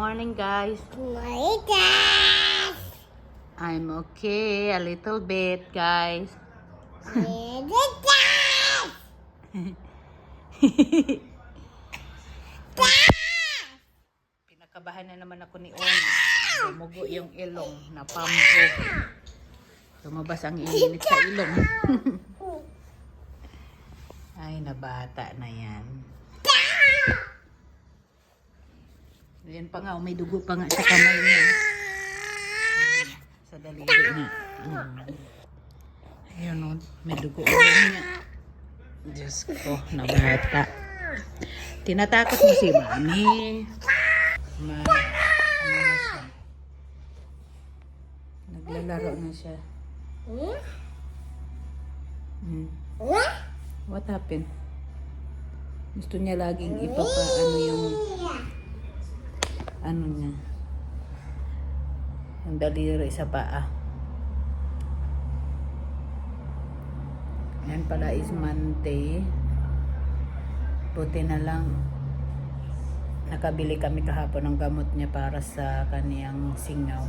morning, guys. Maritas! I'm okay, a little bit, guys. Maritas! Pinakabahan na naman ako ni Oni. Dumugo yung ilong na pampo. Lumabas ang init sa ilong. Ay, nabata na yan. Yan pa nga, oh, may dugo pa nga sa kamay niya. Sa daliri niya. Mm. Ayun, oh, may dugo ulo niya. Diyos ko, nabata. Tinatakot mo si Mami. Ma? Naglalaro na siya. Hmm. What happened? Gusto niya laging ipapa ano yung ano niya. Yung daliri sa paa. Yan pala is Monday. Buti na lang nakabili kami kahapon ng gamot niya para sa kaniyang singaw.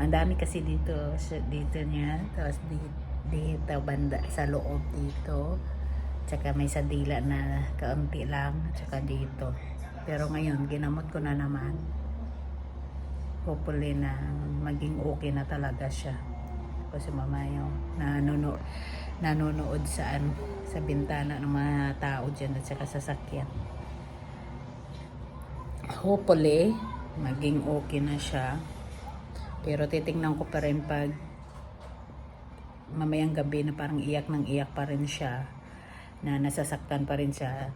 Ang dami kasi dito, dito niya, tapos dito banda sa loob dito. Tsaka may sa dila na kaunti lang, tsaka dito. Pero ngayon, ginamot ko na naman. Hopefully na maging okay na talaga siya. Kasi mama yung nanonood, nanonood saan sa bintana ng mga tao dyan at saka sasakyan. Hopefully, maging okay na siya. Pero titingnan ko pa rin pag mamayang gabi na parang iyak ng iyak pa rin siya na nasasaktan pa rin siya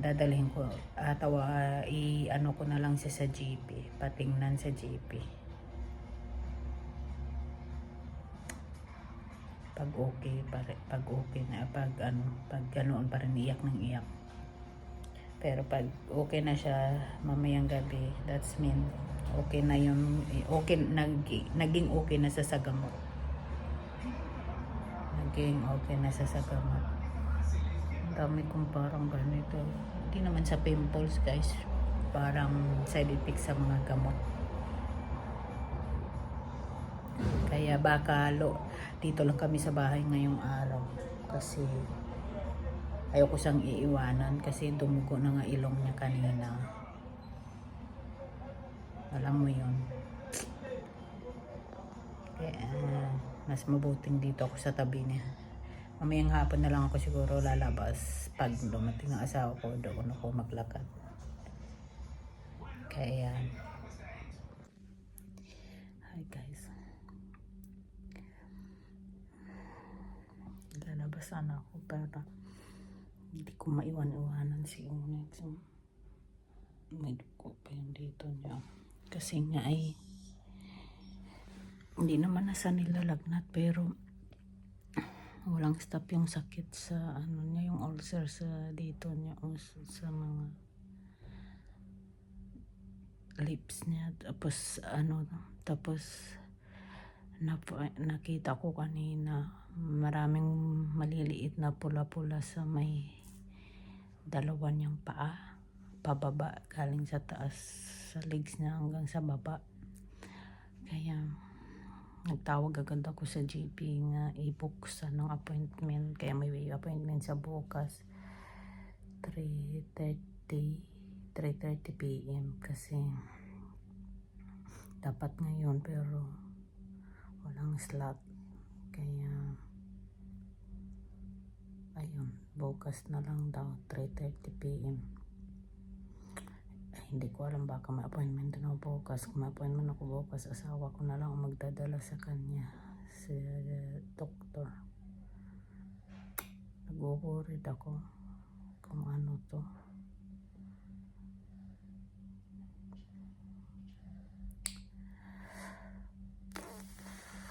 dadalhin ko atawa i ano ko na lang siya sa GP patingnan sa GP pag okay pa rin- pag okay na pag ano pag ganoon pa rin iyak ng iyak. Pero pag okay na siya mamayang gabi that's mean okay na yung okay nag, naging okay na sa sa gamot. Naging okay na sa sa gamot. Ang dami kong parang ganito hindi naman sa pimples guys. Parang side effect sa mga gamot. Kaya baka lo, dito lang kami sa bahay ngayong araw. Kasi ayoko siyang iiwanan kasi dumugo na nga ilong niya kanina. Alam mo yun. Kaya ah, mas mabuting dito ako sa tabi niya mamayang hapon na lang ako siguro lalabas. Pag dumating ang asawa ko doon ako maglakad. Kaya hi guys. Lalabas sana ako pero hindi ko maiwan-iwanan si Unex may dugo pa yung dito niya. Kasi nga ay hindi naman nasa nilalagnat pero walang stop yung sakit sa ano niya yung ulcer sa dito niya o sa, mga lips niya. Tapos ano tapos nap- nakita ko kanina maraming maliliit na pula-pula sa may dalawa niyang paa pababa galing sa taas sa legs niya hanggang sa baba. Kaya nagtawag agad ako sa GP nga i-book sa ng appointment kaya may appointment sa bukas 3.30 3.30 p.m. kasi dapat ngayon pero walang slot kaya ayun bukas na lang daw 3.30 p.m. Hindi ko alam baka may appointment na bukas kung may appointment ako bukas asawa ko na lang ang magdadala sa kanya sa doktor nag-worried ako kung ano to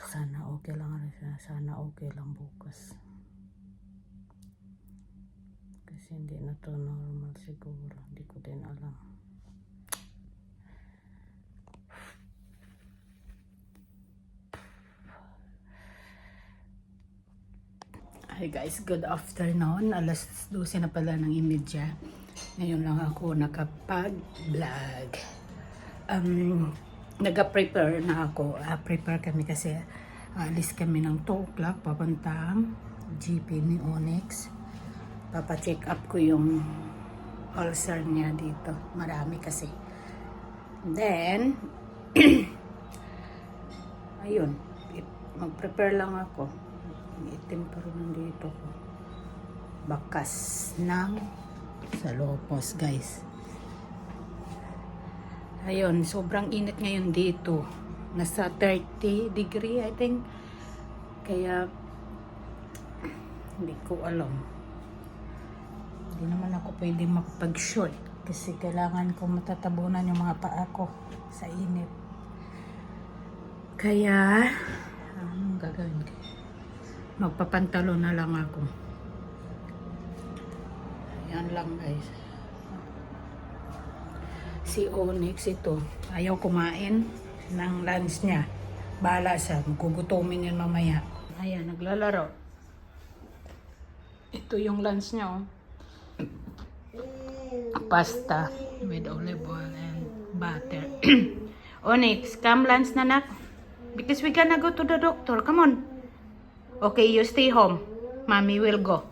sana okay lang. Sana okay lang bukas. Kasi hindi na to normal siguro. Hindi ko din alam. Guys, good afternoon. Alas 12 na pala ng imedya. Ngayon lang ako nakapag-vlog. Um, Nag-prepare na ako. Ah, prepare kami kasi alis kami ng 2 o'clock papuntang GP ni Onyx. Papacheck up ko yung ulcer niya dito. Marami kasi. Then, ayun. Mag-prepare lang ako. Itim pa rin dito ko. Bakas ng salopos, guys. Ayun, sobrang init ngayon dito. Nasa 30 degree, I think. Kaya, hindi ko alam. Hindi naman ako pwede makapag-short kasi kailangan ko matatabunan yung mga paa ko sa init. Kaya, anong gagawin ko? Magpapantalo na lang ako. Yan lang guys. Si Onyx ito, ayaw kumain ng lunch niya. Bala siya, gugutumin yan mamaya. Ayan, naglalaro. Ito yung lunch niya, oh. Pasta with olive oil and butter. Onyx, come lunch na nak. Because we gonna go to the doctor. Come on. Okay, you stay home. Mommy will go.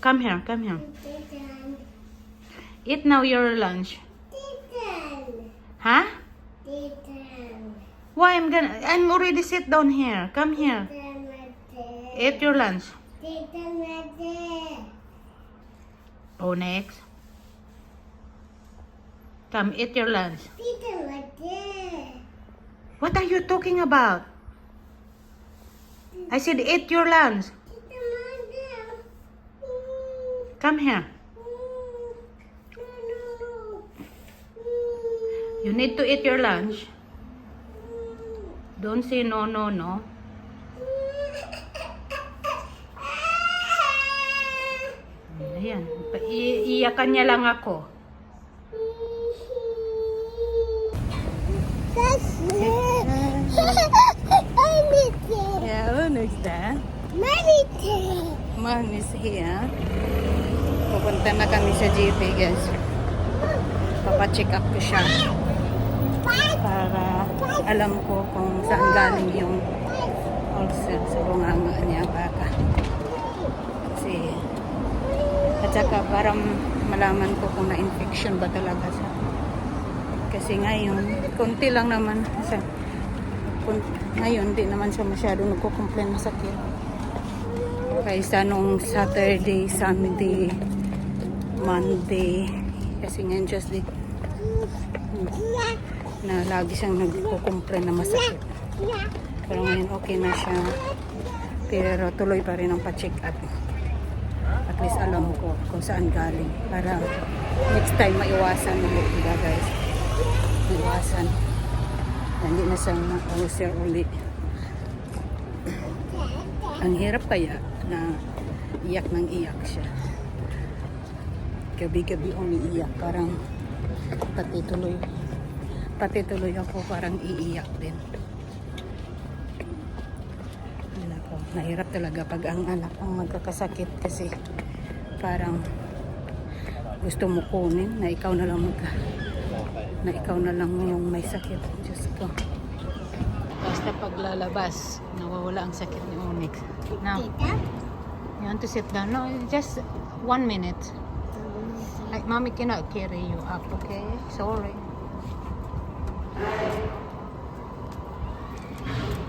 Come here, come here. Eat now your lunch. Huh? Why I'm gonna I'm already sit down here. Come here. Eat your lunch. Oh next. Come eat your lunch. What are you talking about? I said eat your lunch. Come here. You need to eat your lunch. Don't say no, no, no. Ayan. Pa- i- iyakan niya lang ako. Who is that? Man is here. Pupunta na kami sa GP, guys. Papacheck up ko siya. Para alam ko kung saan galing yung ulcer sa bunganga niya baka. Kasi, at saka para malaman ko kung na-infection ba talaga siya. Kasi ngayon, konti lang naman. Sa, kun, ngayon, di naman siya masyado nagko-complain masakit. Kaysa nung Saturday, Sunday, Monday. Kasi ngayon just di, na lagi siyang nagko-complain na masakit. Pero ngayon okay na siya. Pero tuloy pa rin ang pa-check up. At least alam ko kung saan galing. Para next time maiwasan ulit, diba guys? Maiwasan. Hindi na siya na-ulcer ulit. Ang hirap kaya na iyak ng iyak siya. Gabi-gabi umiiyak. Parang pati tuloy pati tuloy ako parang iiyak din. Yun ako. Nahirap talaga pag ang anak ang magkakasakit kasi parang gusto mo kunin na ikaw na lang magka na ikaw na lang yung may sakit. Ko. Basta paglalabas, nawawala ang sakit ni Onyx. Now, you want to sit down? No, just one minute. Like, mommy cannot carry you up, okay? Sorry.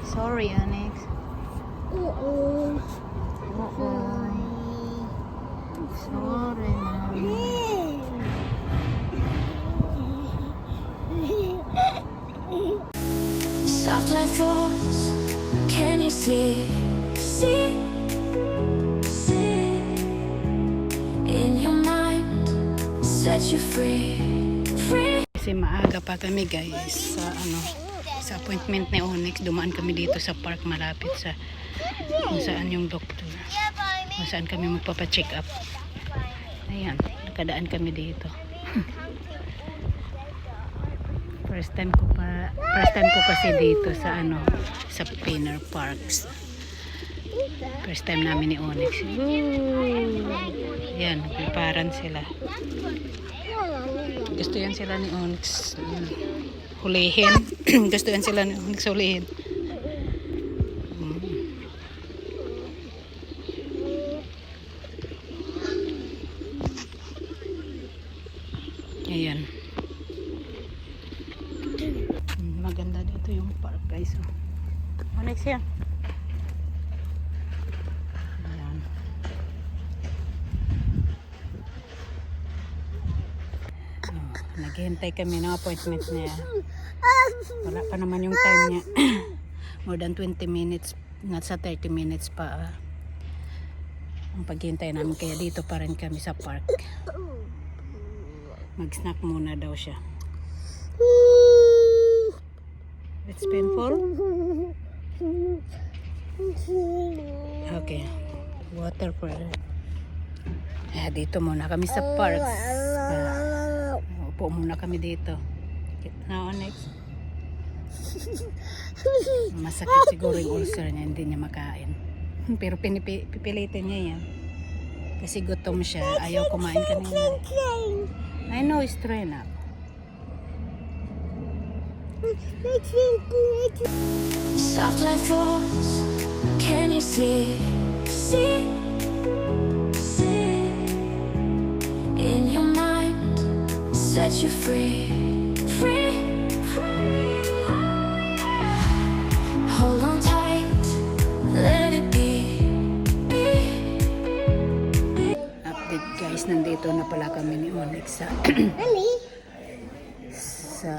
Sorry, Onyx. Oo. Sorry, mommy. Soft like yours, can you see? See, see in your mind, set you free, free. Kasi maaga pa kami guys sa ano sa appointment ni Onyx. Dumaan kami dito sa park malapit sa kung saan yung doktor. Kung saan kami magpapacheck up. Ayan, nakadaan kami dito. first time ko pa first time ko kasi dito sa ano sa Pinner Parks. First time namin ni Onyx. Woo! Yan, nagpiparan sila. Gusto yan sila ni Onyx hulihin. Gusto yan sila ni Onyx hulihin. Ayan. Mm, Maganda dito yung park guys. oh. Onyx yan. Ayan. Oh, naghihintay kami ng appointment niya. Wala pa naman yung time niya. More than 20 minutes, nasa 30 minutes pa. ang paghihintay namin kaya dito pa rin kami sa park. Mag-snack muna daw siya. It's painful? Okay. Water for Ah, dito muna kami sa park. Ah, upo muna kami dito. Na next. Masakit siguro yung ulcer niya, hindi niya makain. Pero pinipi- pipilitin niya yan. Kasi gutom siya, ayaw kumain kanina. I know it's train up. Soft like yours, can you? See, see set you free, free, free. Hold on tight, let it be, be. Update guys, nandito na pala kami ni Onyx sa sa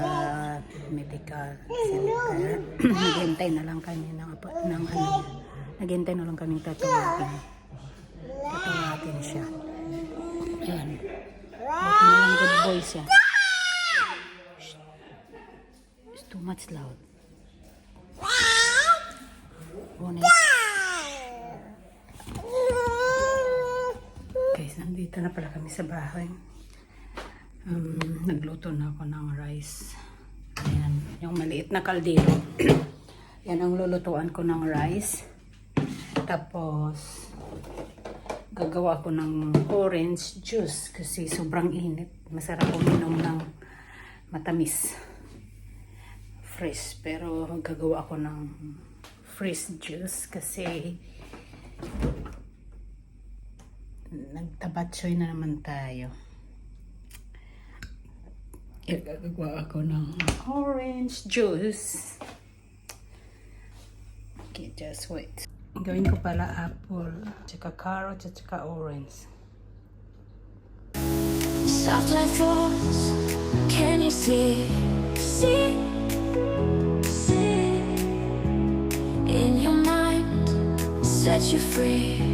medical center. Naghintay na lang kami ng, apa- ng ano. Naghintay na lang kami tatawagin. Tatawagin siya. Ayan. Buti na lang good boy siya. Shh. It's too much loud. Onyx. Guys, nandito na pala kami sa bahay. Um, nagluto na ako ng rice. Ayan, yung maliit na kaldero. Yan ang lulutuan ko ng rice. Tapos, gagawa ko ng orange juice kasi sobrang init. Masarap uminom ng matamis. Fresh. Pero gagawa ako ng fresh juice kasi nagtabatsoy na naman tayo. Gagawa ako ng orange juice. Okay, just wait. Gawin ko pala apple, tsaka carrot, at tsaka orange. Soft like yours, can you see? See, see in your mind, set you free.